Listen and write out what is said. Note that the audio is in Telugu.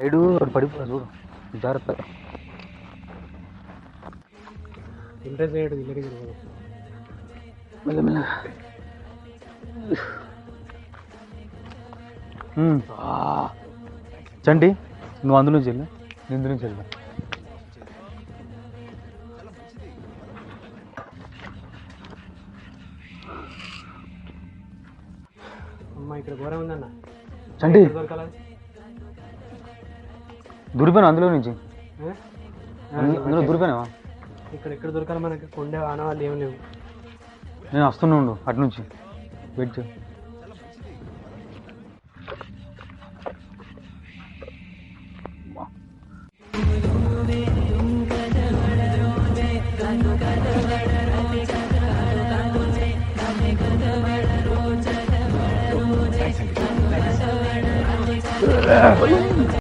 సైడు అటు పడిపోతా చూడు. జాగ్రత్త ఇంట్రెస్ట్ ఉమ్. చంటి నువ్వు అందు నుంచి వెళ్ళు నేను ఇందు నుంచి వెళ్తా అమ్మ ఇక్కడ ఘోరం ఉందన్న. ఎక్కడ దొరకాలి? దూరిపోయినా అందులో నుంచి. అందులో దూరిపోయినావా ఇక్కడ ఎక్కడ దొరకాలి మనకి? కొండే ఆనవాళ్ళు ఏం లేవు. నేను వస్తున్నా ఉండు అటు నుంచి. వెయిట్ చేయి